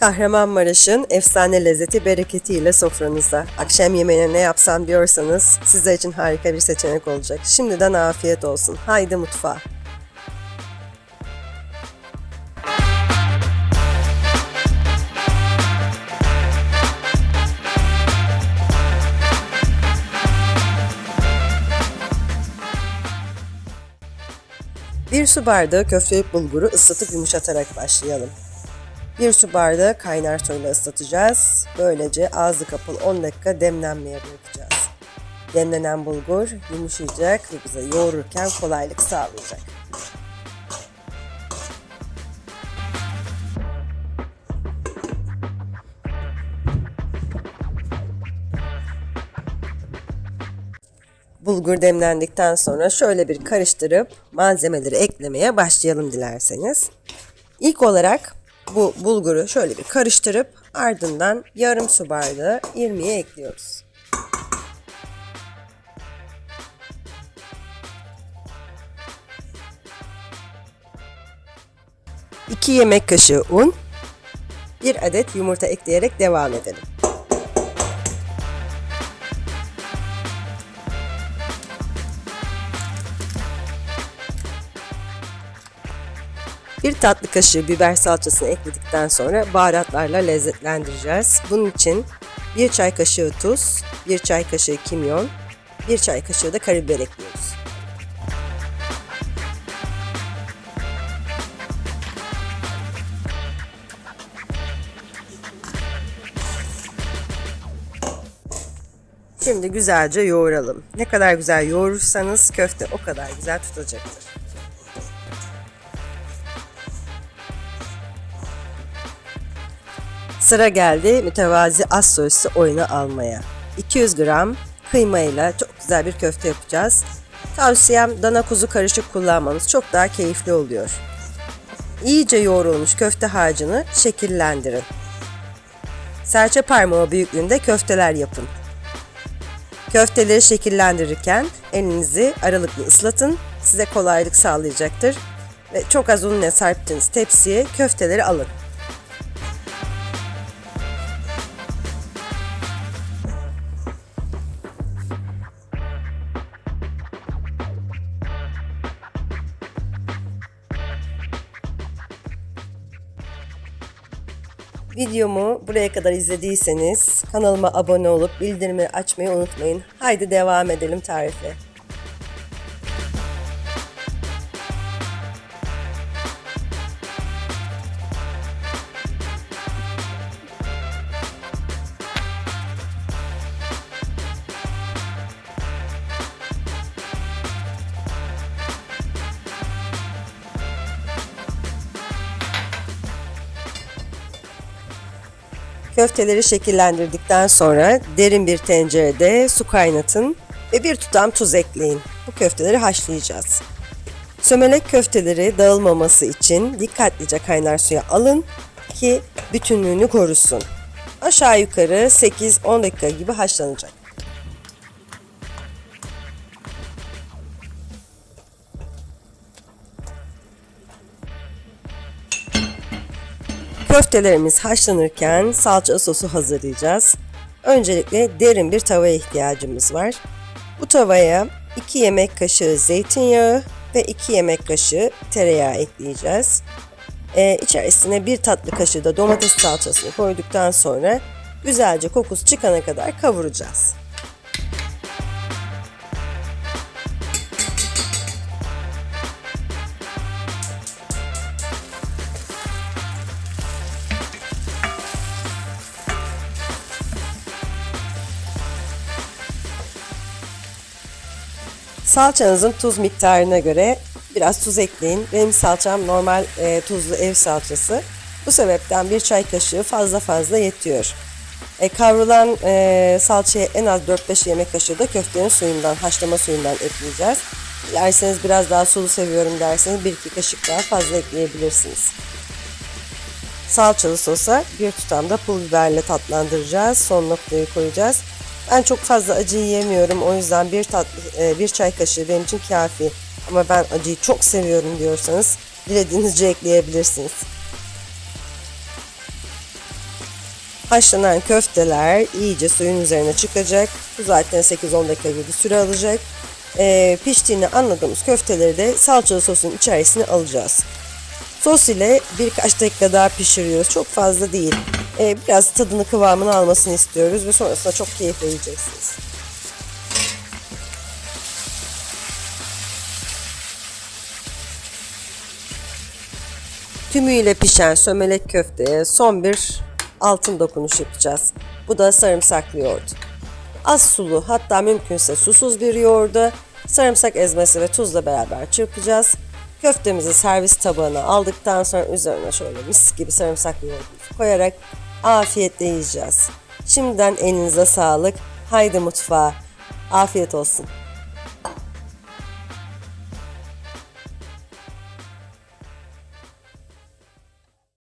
Kahramanmaraş'ın efsane lezzeti bereketiyle sofranızda. Akşam yemeğine ne yapsam diyorsanız sizler için harika bir seçenek olacak. Şimdiden afiyet olsun. Haydi mutfağa. Bir su bardağı köftelik bulguru ıslatıp yumuşatarak başlayalım. Bir su bardağı kaynar suyla ıslatacağız. Böylece ağzı kapalı 10 dakika demlenmeye bırakacağız. Demlenen bulgur yumuşayacak ve bize yoğururken kolaylık sağlayacak. Bulgur demlendikten sonra şöyle bir karıştırıp malzemeleri eklemeye başlayalım dilerseniz. İlk olarak bu bulguru şöyle bir karıştırıp ardından yarım su bardağı irmiğe ekliyoruz. İki yemek kaşığı un, bir adet yumurta ekleyerek devam edelim. Bir tatlı kaşığı biber salçasını ekledikten sonra baharatlarla lezzetlendireceğiz. Bunun için bir çay kaşığı tuz, bir çay kaşığı kimyon, bir çay kaşığı da karabiber ekliyoruz. Şimdi güzelce yoğuralım. Ne kadar güzel yoğurursanız köfte o kadar güzel tutacaktır. Sıra geldi mütevazi az soslu oyunu almaya. 200 gram kıymayla çok güzel bir köfte yapacağız. Tavsiyem dana kuzu karışık kullanmanız çok daha keyifli oluyor. İyice yoğrulmuş köfte harcını şekillendirin. Serçe parmağı büyüklüğünde köfteler yapın. Köfteleri şekillendirirken elinizi aralıklı ıslatın. Size kolaylık sağlayacaktır. Ve çok az unla serptiğiniz tepsiye köfteleri alın. Videomu buraya kadar izlediyseniz kanalıma abone olup bildirimi açmayı unutmayın. Haydi devam edelim tarife. Köfteleri şekillendirdikten sonra derin bir tencerede su kaynatın ve bir tutam tuz ekleyin. Bu köfteleri haşlayacağız. Sömelek köfteleri dağılmaması için dikkatlice kaynar suya alın ki bütünlüğünü korusun. Aşağı yukarı 8-10 dakika gibi haşlanacak. Köftelerimiz haşlanırken salça sosu hazırlayacağız. Öncelikle derin bir tavaya ihtiyacımız var. Bu tavaya 2 yemek kaşığı zeytinyağı ve 2 yemek kaşığı tereyağı ekleyeceğiz. Ee, içerisine bir tatlı kaşığı da domates salçasını koyduktan sonra güzelce kokusu çıkana kadar kavuracağız. Salçanızın tuz miktarına göre biraz tuz ekleyin. Benim salçam normal e, tuzlu ev salçası. Bu sebepten bir çay kaşığı fazla fazla yetiyor. E, kavrulan e, salçaya en az 4-5 yemek kaşığı da köftenin suyundan, haşlama suyundan ekleyeceğiz. Dilerseniz biraz daha sulu seviyorum derseniz 1-2 kaşık daha fazla ekleyebilirsiniz. Salçalı sosa bir tutam da pul biberle tatlandıracağız. Son noktayı koyacağız. Ben çok fazla acı yiyemiyorum. O yüzden bir tatlı, e, bir çay kaşığı benim için kafi. Ama ben acıyı çok seviyorum diyorsanız dilediğinizce ekleyebilirsiniz. Haşlanan köfteler iyice suyun üzerine çıkacak. Bu zaten 8-10 dakika gibi süre alacak. Ee, piştiğini anladığımız köfteleri de salçalı sosun içerisine alacağız. Sos ile birkaç dakika daha pişiriyoruz. Çok fazla değil. Ee, biraz tadını kıvamını almasını istiyoruz ve sonrasında çok keyifle yiyeceksiniz. Tümüyle pişen sömelek köfteye son bir altın dokunuş yapacağız. Bu da sarımsaklı yoğurt. Az sulu hatta mümkünse susuz bir yoğurda sarımsak ezmesi ve tuzla beraber çırpacağız. Köftemizi servis tabağına aldıktan sonra üzerine şöyle mis gibi sarımsaklı yoğurdumuzu koyarak afiyetle yiyeceğiz. Şimdiden elinize sağlık. Haydi mutfağa. Afiyet olsun.